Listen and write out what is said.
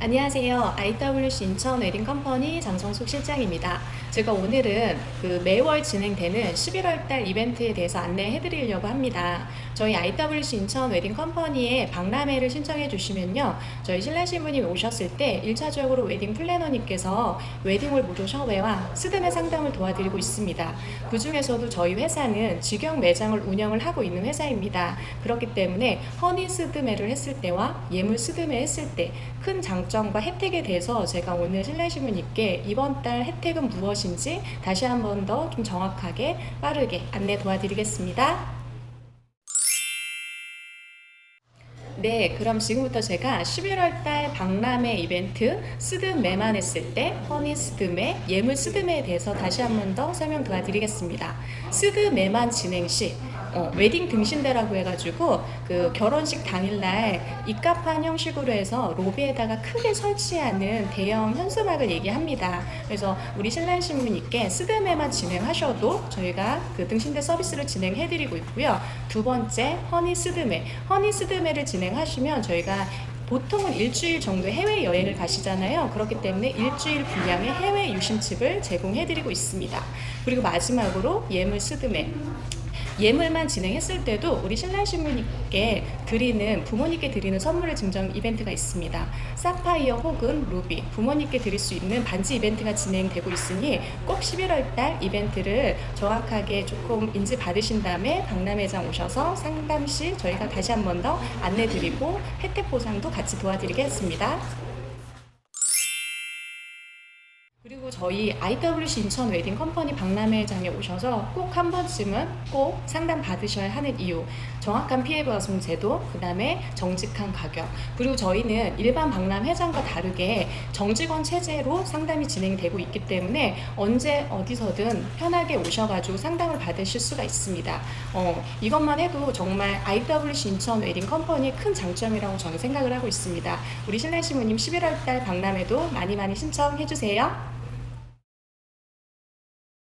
안녕하세요. IWC 인천 웨딩 컴퍼니 장성숙 실장입니다. 제가 오늘은 그 매월 진행되는 11월 달 이벤트에 대해서 안내해 드리려고 합니다. 저희 IWC 인천 웨딩 컴퍼니에 박람회를 신청해 주시면요. 저희 신랑 신부님 오셨을 때 1차적으로 웨딩 플래너님께서 웨딩홀 무료 셔웨와 스드메 상담을 도와드리고 있습니다. 그 중에서도 저희 회사는 직영 매장을 운영을 하고 있는 회사입니다. 그렇기 때문에 허니 스드메를 했을 때와 예물 스드메 했을 때 큰 장 점과 혜택에 대해서 제가 오늘 신랑 신부님께 이번 달 혜택은 무엇인지 다시 한 번 더 좀 정확하게 빠르게 안내 도와드리겠습니다. 네, 그럼 지금부터 제가 11월 달 박람회 이벤트 스드메만 했을 때 허니 스드메, 예물 스드메에 대해서 다시 한 번 더 설명 도와드리겠습니다. 스드메만 진행 시 어, 웨딩 등신대라고 해가지고 그 결혼식 당일날 입갑한 형식으로 해서 로비에다가 크게 설치하는 대형 현수막을 얘기합니다. 그래서 우리 신랑 신부님께 스드메만 진행하셔도 저희가 그 등신대 서비스를 진행해드리고 있고요. 두 번째 허니 스드메, 허니 스드메를 진행하시면 저희가 보통은 일주일 정도 해외 여행을 가시잖아요. 그렇기 때문에 일주일 분량의 해외 유심칩을 제공해드리고 있습니다. 그리고 마지막으로 예물 스드메. 예물만 진행했을 때도 우리 신랑 신부님께 드리는 부모님께 드리는 선물을 증정 이벤트가 있습니다. 사파이어 혹은 루비 부모님께 드릴 수 있는 반지 이벤트가 진행되고 있으니 꼭 11월 달 이벤트를 정확하게 조금 인지 받으신 다음에 박람회장 오셔서 상담 시 저희가 다시 한 번 더 안내 드리고 혜택 보상도 같이 도와드리겠습니다. 그리고 저희 IWC 인천 웨딩 컴퍼니 박람회장에 오셔서 꼭 한 번쯤은 꼭 상담 받으셔야 하는 이유 정확한 피해 보상 제도 그 다음에 정직한 가격 그리고 저희는 일반 박람회장과 다르게 정직원 체제로 상담이 진행되고 있기 때문에 언제 어디서든 편하게 오셔가지고 상담을 받으실 수가 있습니다 어, 이것만 해도 정말 IWC 인천 웨딩 컴퍼니의 큰 장점이라고 저는 생각을 하고 있습니다 우리 신랑 신부님 11월 달 박람회도 많이 많이 신청해 주세요.